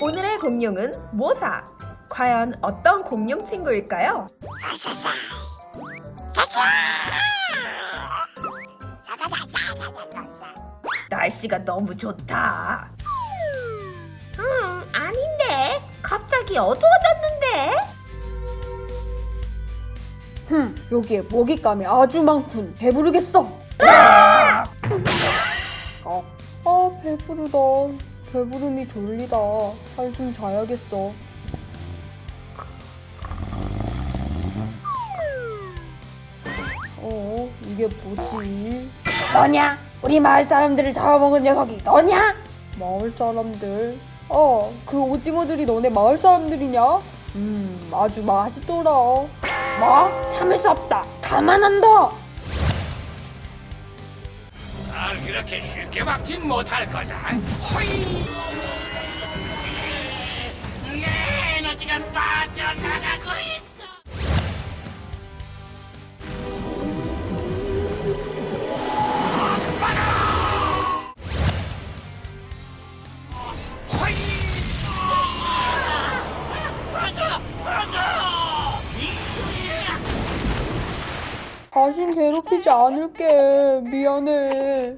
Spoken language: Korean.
오늘의 공룡은 모사. 과연 어떤 공룡 친구일까요? 사사사 사사 사사사사사사사 날씨가 너무 좋다. 음, 아닌데. 갑자기 어두워졌는데? 흠, 여기에 먹잇감이 아주 많군. 배부르겠어. 어, 아, 배부르다. 배부름이 졸리다. 한숨 자야겠어. 어, 이게 뭐지? 너냐? 우리 마을 사람들을 잡아먹은 녀석이 너냐? 마을 사람들? 어, 그 오징어들이 너네 마을 사람들이냐? 음, 아주 맛있더라. 뭐? 참을 수 없다. 가만한다. 그렇게 쉽게 막진 못할 거다. 호이! 내 에너지가 빠져나가고 있어. 다신 괴롭히지 않을게. 미안해.